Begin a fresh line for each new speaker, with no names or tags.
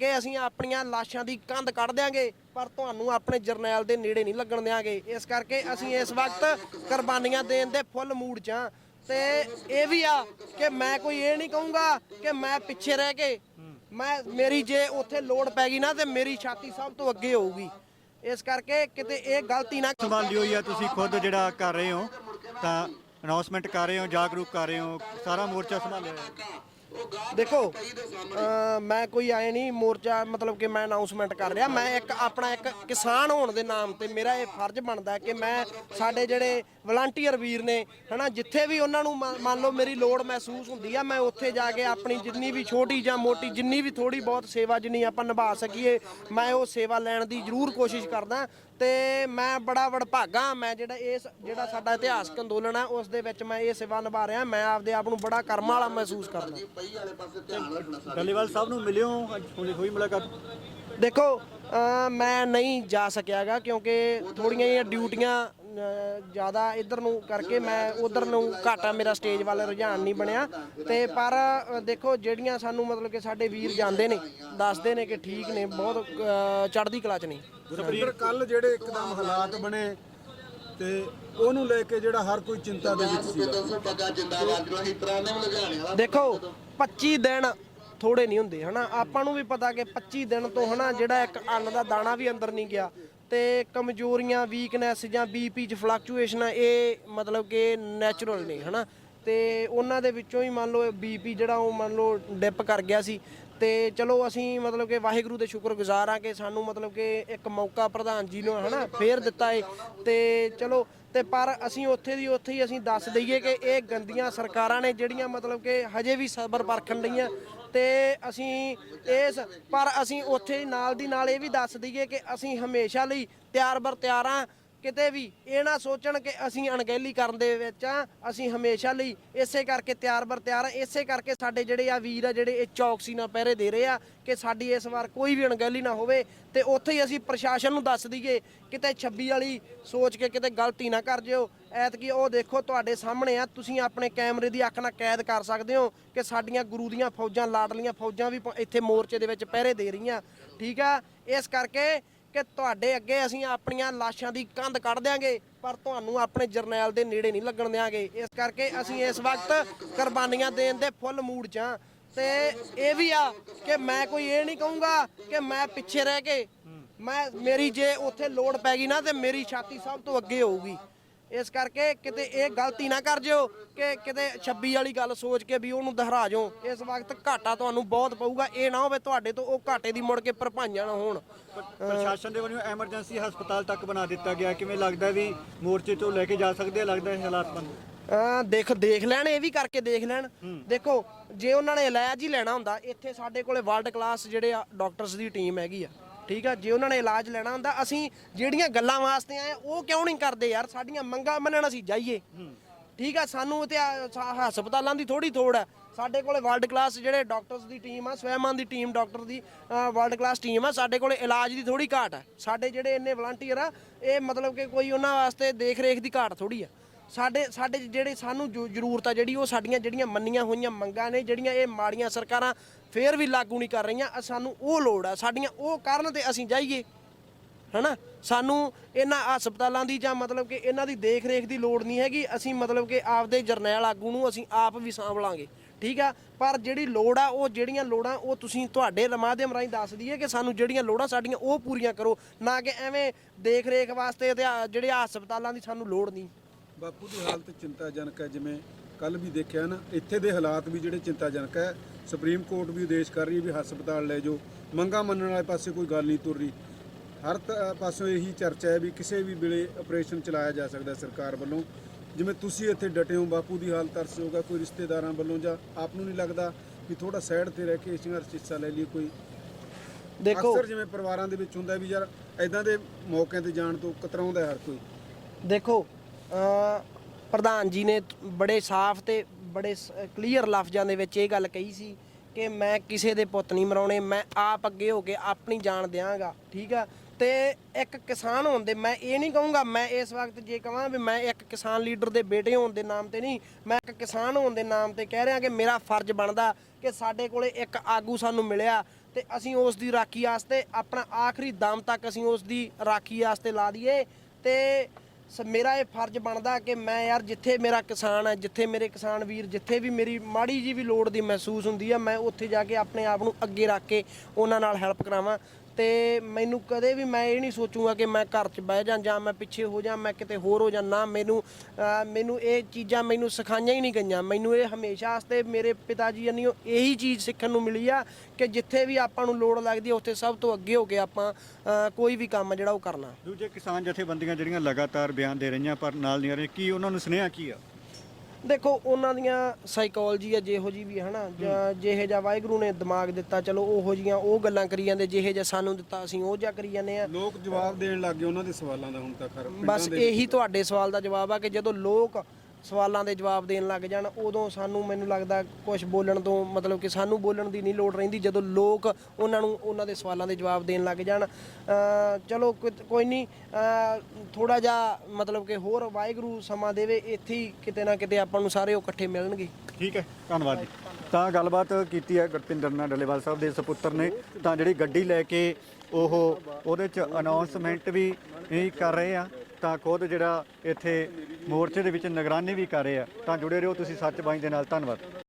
ਕਿ ਅਸੀਂ ਆਪਣੀਆਂ ਲਾਸ਼ਾਂ ਦੀ ਕੰਧ ਕੱਢ ਦਿਆਂਗੇ ਪਰ ਤੁਹਾਨੂੰ ਆਪਣੇ ਜਰਨੈਲ ਦੇ ਨੇੜੇ ਨਹੀਂ ਲੱਗਣ ਦਿਆਂਗੇ। ਇਸ ਕਰਕੇ ਅਸੀਂ ਇਸ ਵਕਤ ਕੁਰਬਾਨੀਆਂ ਦੇਣ ਦੇ ਫੁੱਲ ਮੂਡ 'ਚ ਹਾਂ ਤੇ ਇਹ ਵੀ ਆ ਕਿ ਮੈਂ ਕੋਈ ਇਹ ਨਹੀਂ ਕਹੂੰਗਾ ਕਿ ਮੈਂ ਪਿੱਛੇ ਰਹਿ ਕੇ ਮੈਂ ਮੇਰੀ ਜੇ ਉੱਥੇ ਲੋੜ ਪੈ ਗਈ ਨਾ ਤੇ ਮੇਰੀ ਛਾਤੀ ਸਭ ਤੋਂ ਅੱਗੇ ਹੋਊਗੀ। ਇਸ ਕਰਕੇ ਕਿਤੇ ਇਹ ਗਲਤੀ ਨਾ
ਸੰਭਾਲੀ ਹੋਈ ਆ ਤੁਸੀਂ ਖੁਦ ਜਿਹੜਾ ਕਰ ਰਹੇ ਹੋ ਤਾਂ ਅਨਾਉਂਸਮੈਂਟ ਕਰ ਰਹੇ ਹੋ ਜਾਗਰੂਕ ਕਰ ਰਹੇ ਹੋ ਸਾਰਾ ਮੋਰਚਾ ਸੰਭਾਲਿਆ ਹੋਇਆ।
ਦੇਖੋ ਮੈਂ ਕੋਈ ਆਏ ਨਹੀਂ ਮੋਰਚਾ ਮਤਲਬ ਕਿ ਮੈਂ ਅਨਾਉਂਸਮੈਂਟ ਕਰ ਰਿਹਾ। ਮੈਂ ਇੱਕ ਆਪਣਾ ਇੱਕ ਕਿਸਾਨ ਹੋਣ ਦੇ ਨਾਮ ਤੇ ਮੇਰਾ ਇਹ ਫਰਜ਼ ਬਣਦਾ ਕਿ ਮੈਂ ਸਾਡੇ ਜਿਹੜੇ ਵਲੰਟੀਅਰ ਵੀਰ ਨੇ ਹਨਾ ਜਿੱਥੇ ਵੀ ਉਹਨਾਂ ਨੂੰ ਮੰਨ ਮੰਨ ਲਓ ਮੇਰੀ ਲੋੜ ਮਹਿਸੂਸ ਹੁੰਦੀ ਆ ਮੈਂ ਉੱਥੇ ਜਾ ਕੇ ਆਪਣੀ ਜਿੰਨੀ ਵੀ ਛੋਟੀ ਜਾਂ ਮੋਟੀ ਜਿੰਨੀ ਵੀ ਥੋੜੀ ਬਹੁਤ ਸੇਵਾ ਜਿੰਨੀ ਆਪਾਂ ਨਿਭਾ ਸਕੀਏ ਮੈਂ ਉਹ ਸੇਵਾ ਲੈਣ ਦੀ ਜ਼ਰੂਰ ਕੋਸ਼ਿਸ਼ ਕਰਦਾ। ਤੇ ਮੈਂ ਬੜਾ ਵਡਭਾਗਾ ਮੈਂ ਜਿਹੜਾ ਇਸ ਜਿਹੜਾ ਸਾਡਾ ਇਤਿਹਾਸਕ ਅੰਦੋਲਨ ਹੈ ਉਸ ਦੇ ਵਿੱਚ ਮੈਂ ਇਹ ਸੇਵਾ ਨਿਭਾ ਰਿਹਾ। ਮੈਂ ਆਪਦੇ ਆਪ ਨੂੰ ਬੜਾ ਕਰਮ ਵਾਲਾ ਮਹਿਸੂਸ ਕਰਦਾ।
ਡੱਲੇਵਾਲ ਸਾਹਿਬ ਨੂੰ ਮਿਲਿਓ ਅੱਜ ਹੋਈ ਹੋਈ ਮੁਲਾਕਾਤ।
ਦੇਖੋ ਮੈਂ ਨਹੀਂ ਜਾ ਸਕਿਆਗਾ ਕਿਉਂਕਿ ਥੋੜੀਆਂ ਜਿਹੀਆਂ ਡਿਊਟੀਆਂ ਜ਼ਿਆਦਾ ਇੱਧਰ ਨੂੰ ਕਰਕੇ ਮੈਂ ਉਧਰ ਨੂੰ ਘਾਟਾ ਮੇਰਾ ਸਟੇਜ ਵੱਲ ਰੁਝਾਨ ਨਹੀਂ ਬਣਿਆ। ਤੇ ਪਰ ਦੇਖੋ ਜਿਹੜੀਆਂ ਸਾਨੂੰ ਮਤਲਬ ਕਿ ਸਾਡੇ ਵੀਰ ਜਾਂਦੇ ਨੇ ਦੱਸਦੇ ਨੇ ਕਿ ਠੀਕ ਨੇ ਬਹੁਤ ਅਹ ਚੜ੍ਹਦੀ ਕਲਾ ਚ ਨੇ।
ਕੱਲ ਜਿਹੜੇ ਇੱਕਦਮ ਹਾਲਾਤ ਬਣੇ ਤੇ ਉਹਨੂੰ ਲੈ ਕੇ ਜਿਹੜਾ ਹਰ ਕੋਈ ਚਿੰਤਾ ਦੇ ਵਿੱਚ ਸੀ
ਦੇਖੋ 25 ਦਿਨ ਥੋੜੇ ਨਹੀਂ ਹੁੰਦੇ ਹਨਾ? ਆਪਾਂ ਨੂੰ ਵੀ ਪਤਾ ਕਿ 25 ਦਿਨ ਤੋਂ ਹਨਾ ਜਿਹੜਾ ਇੱਕ ਅੰਨ ਦਾ ਦਾਣਾ ਵੀ ਅੰਦਰ ਨਹੀਂ ਗਿਆ ਤੇ ਕਮਜ਼ੋਰੀਆਂ ਵੀਕਨੈਸ ਜਾਂ ਬੀਪੀ ਚ ਫਲਕਚੁਏਸ਼ਨ ਇਹ ਮਤਲਬ ਕਿ ਨੈਚੁਰਲ ਨੇ ਹਨਾ? ਤੇ ਉਹਨਾਂ ਦੇ ਵਿੱਚੋਂ ਹੀ ਮੰਨ ਲਓ ਬੀਪੀ ਜਿਹੜਾ ਉਹ ਮੰਨ ਲਓ ਡਿਪ ਕਰ ਗਿਆ ਸੀ। ਤੇ ਚਲੋ ਅਸੀਂ ਮਤਲਬ ਕਿ ਵਾਹਿਗੁਰੂ ਦੇ ਸ਼ੁਕਰਗੁਜ਼ਾਰ ਆ ਕਿ ਸਾਨੂੰ ਮਤਲਬ ਕਿ ਇੱਕ ਮੌਕਾ ਪ੍ਰਧਾਨ ਜੀ ਨੂੰ ਹਨਾ ਫੇਰ ਦਿੱਤਾ ਏ। ਤੇ ਚਲੋ, ਤੇ ਪਰ ਅਸੀਂ ਉੱਥੇ ਦੀ ਉੱਥੇ ਹੀ ਅਸੀਂ ਦੱਸ ਦਈਏ ਕਿ ਇਹ ਗੰਦੀਆਂ ਸਰਕਾਰਾਂ ਨੇ ਜਿਹੜੀਆਂ ਮਤਲਬ ਕਿ ਹਜੇ ਵੀ ਸਬਰ ਪਰਖਣ ਲਈਆਂ। ਤੇ ਅਸੀਂ ਇਸ, ਪਰ ਅਸੀਂ ਉੱਥੇ ਨਾਲ ਦੀ ਨਾਲ ਇਹ ਵੀ ਦੱਸ ਦਈਏ ਕਿ ਅਸੀਂ ਹਮੇਸ਼ਾ ਲਈ ਤਿਆਰ ਬਰ ਤਿਆਰ ਹਾਂ। ਕਿਤੇ ਵੀ ਇਹ ਨਾ ਸੋਚਣ ਕਿ ਅਸੀਂ ਅਣਗਹਿਲੀ ਕਰਨ ਦੇ ਵਿੱਚ ਆ ਅਸੀਂ ਹਮੇਸ਼ਾ ਲਈ ਇਸੇ ਕਰਕੇ ਤਿਆਰ ਬਰ ਤਿਆਰ ਆ ਇਸੇ ਕਰਕੇ ਸਾਡੇ ਜਿਹੜੇ ਆ ਵੀਰ ਆ, ਜਿਹੜੇ ਇਹ ਚੌਕਸੀ ਨਾਲ ਪਹਿਰੇ ਦੇ ਰਹੇ ਆ ਕਿ ਸਾਡੀ ਇਸ ਵਾਰ ਕੋਈ ਵੀ ਅਣਗਹਿਲੀ ਨਾ ਹੋਵੇ ਤੇ ਉੱਥੇ ਹੀ ਅਸੀਂ ਪ੍ਰਸ਼ਾਸਨ ਨੂੰ ਦੱਸ ਦਈਏ, ਕਿਤੇ 26 ਵਾਲੀ ਸੋਚ ਕੇ ਕਿਤੇ ਗਲਤੀ ਨਾ ਕਰ ਜਿਓ। ਐਤਕੀ ਉਹ ਦੇਖੋ ਤੁਹਾਡੇ ਸਾਹਮਣੇ ਆ, ਤੁਸੀਂ ਆਪਣੇ ਕੈਮਰੇ ਦੀ ਅੱਖ ਨਾਲ ਕੈਦ ਕਰ ਸਕਦੇ ਹੋ ਕਿ ਸਾਡੀਆਂ ਗੁਰੂ ਦੀਆਂ ਫੌਜਾਂ, ਲਾਡਲੀਆਂ ਫੌਜਾਂ ਵੀ ਪ- ਇੱਥੇ ਮੋਰਚੇ ਦੇ ਵਿੱਚ ਪਹਿਰੇ ਦੇ ਰਹੀਆਂ। ਠੀਕ ਆ? ਇਸ ਕਰਕੇ ਕਿ ਤੁਹਾਡੇ ਅੱਗੇ ਅਸੀਂ ਆਪਣੀਆਂ ਲਾਸ਼ਾਂ ਦੀ ਕੰਧ ਕੱਢ ਦਿਆਂਗੇ, ਪਰ ਤੁਹਾਨੂੰ ਆਪਣੇ ਜਰਨੈਲ ਦੇ ਨੇੜੇ ਨਹੀਂ ਲੱਗਣ ਦਿਆਂਗੇ। ਇਸ ਕਰਕੇ ਅਸੀਂ ਇਸ ਵਕਤ ਕੁਰਬਾਨੀਆਂ ਦੇਣ ਦੇ ਫੁੱਲ ਮੂਡ 'ਚ ਹਾਂ ਤੇ ਇਹ ਵੀ ਆ ਕਿ ਮੈਂ ਕੋਈ ਇਹ ਨਹੀਂ ਕਹੂੰਗਾ ਕਿ ਮੈਂ ਪਿੱਛੇ ਰਹਿ ਕੇ, ਮੈਂ, ਮੇਰੀ ਜੇ ਉੱਥੇ ਲੋੜ ਪੈ ਗਈ ਨਾ, ਤੇ ਮੇਰੀ ਛਾਤੀ ਸਭ ਤੋਂ ਅੱਗੇ ਹੋਊਗੀ। ਇਸ ਕਰਕੇ ਕਿਤੇ ਇਹ ਗਲਤੀ ਨਾ ਕਰ ਜਿਓ ਕਿ ਕਿਤੇ 26 ਵਾਲੀ ਗੱਲ ਸੋਚ ਕੇ ਵੀ ਉਹਨੂੰ ਦੁਹਰਾ ਜਾਓ। ਇਸ ਵਕਤ ਘਾਟਾ ਤੁਹਾਨੂੰ ਬਹੁਤ ਪਊਗਾ। ਇਹ ਨਾ ਹੋਵੇ ਤੁਹਾਡੇ ਤੋਂ ਉਹ ਘਾਟੇ ਦੀ ਮੁੜ ਕੇ ਭਰਪਾਈਆਂ ਨਾ ਹੋਣ।
ਪ੍ਰਸ਼ਾਸਨ ਦੇ ਵੱਲੋਂ ਐਮਰਜੈਂਸੀ ਹਸਪਤਾਲ ਤੱਕ ਬਣਾ ਦਿੱਤਾ ਗਿਆ। ਕਿਵੇਂ ਲੱਗਦਾ ਵੀ ਮੋਰਚੇ ਤੋਂ ਲੈ ਕੇ ਜਾ ਸਕਦੇ ਲੱਗਦਾ ਇਹ ਹਾਲਾਤ
ਅਹ ਦੇਖ ਦੇਖ ਲੈਣ ਇਹ ਵੀ ਕਰਕੇ ਦੇਖ ਲੈਣ। ਦੇਖੋ ਜੇ ਉਹਨਾਂ ਨੇ ਇਲਾਜ ਹੀ ਲੈਣਾ ਹੁੰਦਾ ਇੱਥੇ ਸਾਡੇ ਕੋਲੇ ਵਰਲਡ ਕਲਾਸ ਜਿਹੜੇ ਆ ਡਾਕਟਰਸ ਦੀ ਟੀਮ ਹੈਗੀ ਆ। ਠੀਕ ਆ? ਜੇ ਉਹਨਾਂ ਨੇ ਇਲਾਜ ਲੈਣਾ ਹੁੰਦਾ, ਅਸੀਂ ਜਿਹੜੀਆਂ ਗੱਲਾਂ ਵਾਸਤੇ ਆਏ, ਉਹ ਕਿਉਂ ਨਹੀਂ ਕਰਦੇ ਯਾਰ? ਸਾਡੀਆਂ ਮੰਗਾਂ ਮੰਨਣ ਅਸੀਂ ਜਾਈਏ। ਠੀਕ ਆ? ਸਾਨੂੰ ਤੇ ਆ, ਸਾ- ਹਸਪਤਾਲਾਂ ਦੀ ਥੋੜੀ ਥੋੜ ਆ। ਸਾਡੇ ਕੋਲੇ ਵਰਲਡ ਕਲਾਸ ਜਿਹੜੇ ਡਾਕਟਰਸ ਦੀ ਟੀਮ ਆ, ਸਵੈਮਾਨ ਦੀ ਟੀਮ ਡਾਕਟਰ ਦੀ ਵਰਲਡ ਕਲਾਸ ਟੀਮ ਆ, ਸਾਡੇ ਕੋਲੇ ਇਲਾਜ ਦੀ ਥੋੜੀ ਘਾਟ ਆ। ਸਾਡੇ ਜਿਹੜੇ ਇੰਨੇ ਵਲੰਟੀਅਰ ਆ, ਇਹ ਮਤਲਬ ਕਿ ਕੋਈ ਉਹਨਾਂ ਵਾਸਤੇ ਦੇਖ ਰੇਖ ਦੀ ਘਾਟ ਥੋੜੀ ਆ। ਸਾਡੇ ਸਾਡੇ ਜਿਹੜੇ ਸਾਨੂੰ ਜੋ, ਜ਼ਰੂਰਤ ਆ ਜਿਹੜੀ ਉਹ ਸਾਡੀਆਂ ਜਿਹੜੀਆਂ ਮੰਨੀਆਂ ਹੋਈਆਂ ਮੰਗਾਂ ਨੇ, ਜਿਹੜੀਆਂ ਇਹ ਮਾੜੀਆਂ ਸਰਕਾਰਾਂ ਫੇਰ ਵੀ ਲਾਗੂ ਨਹੀਂ ਕਰ ਰਹੀਆਂ ਸਾਨੂੰ ਉਹ ਲੋੜ ਆ, ਸਾਡੀਆਂ ਉਹ ਕਾਰਨ ਤੇ ਅਸੀਂ ਜਾਈਏ। ਹਨਾ? ਸਾਨੂੰ ਇਹਨਾਂ ਹਸਪਤਾਲਾਂ ਦੀ ਜਾਂ ਮਤਲਬ ਕਿ ਇਹਨਾਂ ਦੀ ਦੇਖ ਰੇਖ ਦੀ ਲੋੜ ਨਹੀਂ ਹੈਗੀ, ਅਸੀਂ ਮਤਲਬ ਕਿ ਆਪਦੇ ਜਰਨੈਲ ਆਗੂ ਨੂੰ ਅਸੀਂ ਆਪ ਵੀ ਸਾਂਭ ਲਾਂਗੇ। ਠੀਕ ਆ? ਪਰ ਜਿਹੜੀ ਲੋੜ ਆ, ਉਹ ਜਿਹੜੀਆਂ ਲੋੜਾਂ, ਉਹ ਤੁਸੀਂ ਤੁਹਾਡੇ ਮਾਧਿਅਮ ਰਾਹੀਂ ਦੱਸ ਦਈਏ ਕਿ ਸਾਨੂੰ ਜਿਹੜੀਆਂ ਲੋੜਾਂ ਸਾਡੀਆਂ ਉਹ ਪੂਰੀਆਂ ਕਰੋ, ਨਾ ਕਿ ਐਵੇਂ ਦੇਖ ਰੇਖ ਵਾਸਤੇ ਤੇ ਜਿਹੜੇ ਹਸਪਤਾਲਾਂ ਦੀ ਸਾਨੂੰ ਲੋੜ ਨਹੀਂ।
ਬਾਪੂ ਦੀ ਹਾਲਤ ਚਿੰਤਾਜਨਕ ਹੈ ਜਿਵੇਂ ਕੱਲ ਵੀ ਦੇਖਿਆ ਨਾ ਇੱਥੇ ਦੇ ਹਾਲਾਤ ਵੀ ਜਿਹੜੇ ਚਿੰਤਾਜਨਕ ਹੈ। ਸੁਪਰੀਮ ਕੋਰਟ ਵੀ ਆਦੇਸ਼ ਕਰ ਰਹੀ ਹੈ ਵੀ ਹਸਪਤਾਲ ਲੈ ਜਾਓ। ਮੰਗਾ ਮੰਨਣ ਵਾਲੇ ਪਾਸੇ ਕੋਈ ਗੱਲ ਨਹੀਂ ਤੁਰ ਰਹੀ। ਹਰ ਪਾਸੋਂ ਇਹੀ ਚਰਚਾ ਹੈ ਵੀ ਕਿਸੇ ਵੀ ਵੇਲੇ ਆਪਰੇਸ਼ਨ ਚਲਾਇਆ ਜਾ ਸਕਦਾ ਸਰਕਾਰ ਵੱਲੋਂ। ਜਿਵੇਂ ਤੁਸੀਂ ਇੱਥੇ ਡਟੇ ਹੋ ਬਾਪੂ ਦੀ ਹਾਲਤ ਤਰਸ ਹੋਗਾ ਕੋਈ ਰਿਸ਼ਤੇਦਾਰਾਂ ਵੱਲੋਂ ਜਾਂ ਆਪ ਨੂੰ ਨਹੀਂ ਲੱਗਦਾ ਵੀ ਥੋੜਾ ਸਾਈਡ ਤੇ ਰਹਿ ਕੇ ਇਸ ਸੰਘਰਸ਼ ਹਿੱਸਾ ਲੈ ਲਈ ਕੋਈ।
ਦੇਖੋ
ਅਕਸਰ ਜਿਵੇਂ ਪਰਿਵਾਰਾਂ ਦੇ ਵਿੱਚ ਹੁੰਦਾ ਵੀ ਯਾਰ ਐਦਾਂ ਦੇ ਮੌਕਿਆਂ ਤੇ ਜਾਣ ਤੋਂ ਕਤਰਾਉਂਦਾ ਹੈ ਹਰ ਕੋਈ।
ਦੇਖੋ ਪ੍ਰਧਾਨ ਜੀ ਨੇ ਬੜੇ ਸਾਫ਼ ਤੇ ਬੜੇ ਕਲੀਅਰ ਲਫ਼ਜ਼ਾਂ ਦੇ ਵਿੱਚ ਇਹ ਗੱਲ ਕਹੀ ਸੀ ਕਿ ਮੈਂ ਕਿਸੇ ਦੇ ਪੁੱਤ ਨਹੀਂ ਮਰਾਉਣੇ, ਮੈਂ ਆਪ ਅੱਗੇ ਹੋ ਕੇ ਆਪਣੀ ਜਾਨ ਦਿਆਂਗਾ, ਠੀਕ ਆ? ਤੇ ਇੱਕ ਕਿਸਾਨ ਹੋਣ ਦੇ, ਮੈਂ ਇਹ ਨਹੀਂ ਕਹੂੰਗਾ, ਮੈਂ ਇਸ ਵਕਤ ਜੇ ਕਹਾਂ ਵੀ ਮੈਂ ਇੱਕ ਕਿਸਾਨ ਲੀਡਰ ਦੇ ਬੇਟੇ ਹੋਣ ਦੇ ਨਾਮ ਤੇ ਨਹੀਂ, ਮੈਂ ਇੱਕ ਕਿਸਾਨ ਹੋਣ ਦੇ ਨਾਮ ਤੇ ਕਹਿ ਰਿਹਾ ਕਿ ਮੇਰਾ ਫਰਜ਼ ਬਣਦਾ ਕਿ ਸਾਡੇ ਕੋਲੇ ਇੱਕ ਆਗੂ ਸਾਨੂੰ ਮਿਲਿਆ ਤੇ ਅਸੀਂ ਉਸ ਦੀ ਰਾਖੀ ਵਾਸਤੇ ਆਪਣਾ ਆਖਰੀ ਦਮ ਤੱਕ ਅਸੀਂ ਉਸ ਦੀ ਰਾਖੀ ਵਾਸਤੇ ਲਾ ਦਈਏ ਤੇ ਸ- ਮੇਰਾ ਇਹ ਫਰਜ਼ ਬਣਦਾ ਕਿ ਮੈਂ ਯਾਰ ਜਿੱਥੇ ਮੇਰਾ ਕਿਸਾਨ ਹੈ, ਜਿੱਥੇ ਮੇਰੇ ਕਿਸਾਨ ਵੀਰ, ਜਿੱਥੇ ਵੀ ਮੇਰੀ ਮਾੜੀ ਜੀ ਵੀ ਲੋੜ ਦੀ ਮਹਿਸੂਸ ਹੁੰਦੀ ਆ, ਮੈਂ ਉੱਥੇ ਜਾ ਕੇ ਆਪਣੇ ਆਪ ਨੂੰ ਅੱਗੇ ਰੱਖ ਕੇ ਉਹਨਾਂ ਨਾਲ ਹੈਲਪ ਕਰਾਵਾਂ। ਤੇ ਮੈਨੂੰ ਕਦੇ ਵੀ ਮੈਂ ਇਹ ਨਹੀਂ ਸੋਚੂਗਾ ਕਿ ਮੈਂ ਘਰ 'ਚ ਬਹਿ ਜਾਂ ਜਾਂ ਮੈਂ ਪਿੱਛੇ ਹੋ ਜਾਂ, ਮੈਂ ਕਿਤੇ ਹੋਰ ਹੋ ਜਾਂ, ਨਾ ਮੈਨੂੰ ਮੈਨੂੰ ਇਹ ਚੀਜ਼ਾਂ ਮੈਨੂੰ ਸਿਖਾਈਆਂ ਹੀ ਨਹੀਂ ਗਈਆਂ। ਮੈਨੂੰ ਇਹ ਹਮੇਸ਼ਾ ਵਾਸਤੇ ਮੇਰੇ ਪਿਤਾ ਜੀ ਨੇ ਇਹੀ ਚੀਜ਼ ਸਿੱਖਣ ਨੂੰ ਮਿਲੀ ਆ ਕਿ ਜਿੱਥੇ ਵੀ ਆਪਾਂ ਨੂੰ ਲੋੜ ਲੱਗਦੀ ਹੈ ਉੱਥੇ ਸਭ ਤੋਂ ਅੱਗੇ ਹੋ ਕੇ ਆਪਾਂ ਕੋਈ ਵੀ ਕੰਮ ਜਿਹੜਾ ਉਹ ਕਰਨਾ।
ਦੂਜੇ ਕਿਸਾਨ ਜਥੇਬੰਦੀਆਂ ਜਿਹੜੀਆਂ ਲਗਾਤਾਰ ਬਿਆਨ ਦੇ ਰਹੀਆਂ, ਪਰ ਨਾਲ ਨਹੀਂ ਆ ਰਹੇ ਕੀ ਉਹਨਾਂ ਨੂੰ ਸੁਨੇਹਾ ਕੀ ਆ?
ਦੇਖੋ ਉਹਨਾਂ ਦੀਆਂ ਸਾਈਕੋਲੋਜੀ ਆ ਜਿਹੋ ਜੀ ਵੀ ਹੈ। ਨਾ ਜਾਂ ਜਿਹੇ ਜਿਹਾ ਵਾਹਿਗੁਰੂ ਨੇ ਦਿਮਾਗ ਦਿੱਤਾ ਚਲੋ ਉਹੋ ਜੀਆਂ ਉਹ ਗੱਲਾਂ ਕਰੀ ਜਾਂਦੇ ਜਿਹੇ ਜਿਹਾ ਸਾਨੂੰ ਦਿੱਤਾ ਅਸੀਂ ਉਹ ਜਿਹਾ ਕਰੀ ਜਾਂਦੇ ਆ।
ਲੋਕ ਜਵਾਬ ਦੇਣ ਲੱਗ ਗਏ ਉਹਨਾਂ ਦੇ ਸਵਾਲਾਂ ਦਾ ਹੁਣ ਤੱਕ ਹਰ
ਬਸ ਇਹੀ ਤੁਹਾਡੇ ਸਵਾਲ ਦਾ ਜਵਾਬ ਆ ਕਿ ਜਦੋਂ ਲੋਕ ਸਵਾਲਾਂ ਦੇ ਜਵਾਬ ਦੇਣ ਲੱਗ ਜਾਣ, ਉਦੋਂ ਸਾਨੂੰ ਮੈਨੂੰ ਲੱਗਦਾ ਕੁਝ ਬੋਲਣ ਤੋਂ ਮਤਲਬ ਕਿ ਸਾਨੂੰ ਬੋਲਣ ਦੀ ਨਹੀਂ ਲੋੜ ਰਹਿੰਦੀ, ਜਦੋਂ ਲੋਕ ਉਹਨਾਂ ਨੂੰ, ਉਹਨਾਂ ਦੇ ਸਵਾਲਾਂ ਦੇ ਜਵਾਬ ਦੇਣ ਲੱਗ ਜਾਣ। ਚਲੋ ਕੋਈ- ਨਹੀਂ ਥੋੜਾ ਜਿਹਾ ਮਤਲਬ ਕਿ ਹੋਰ ਵਾਹਿਗੁਰੂ ਸਮਾਂ ਦੇਵੇ, ਇੱਥੇ ਹੀ ਕਿਤੇ ਨਾ ਕਿਤੇ ਆਪਾਂ ਨੂੰ ਸਾਰੇ ਉਹ ਇਕੱਠੇ ਮਿਲਣਗੇ।
ਠੀਕ ਹੈ, ਧੰਨਵਾਦ ਜੀ। ਤਾਂ ਗੱਲਬਾਤ ਕੀਤੀ ਹੈ ਗੁਰਪਿੰਦਰ ਨਾਲ ਡੱਲੇਵਾਲ ਸਾਹਿਬ ਦੇ ਸੁਪੁੱਤਰ ਨੇ। ਤਾਂ ਜਿਹੜੀ ਗੱਡੀ ਲੈ ਕੇ ਉਹ ਉਹਦੇ ਚ ਅਨਾਉਂਸਮੈਂਟ ਵੀ ਕਰ ਰਹੇ ਆ। ਤਾਂ ਖੁਦ ਜਿਹੜਾ ਇੱਥੇ ਮੋਰਚੇ ਦੇ ਵਿੱਚ ਨਿਗਰਾਨੀ ਵੀ ਕਰ ਰਹੇ ਆ। ਤਾਂ ਜੁੜੇ ਰਹੋ ਤੁਸੀਂ ਸੱਚ ਬਾਈ ਦੇ ਨਾਲ। ਧੰਨਵਾਦ।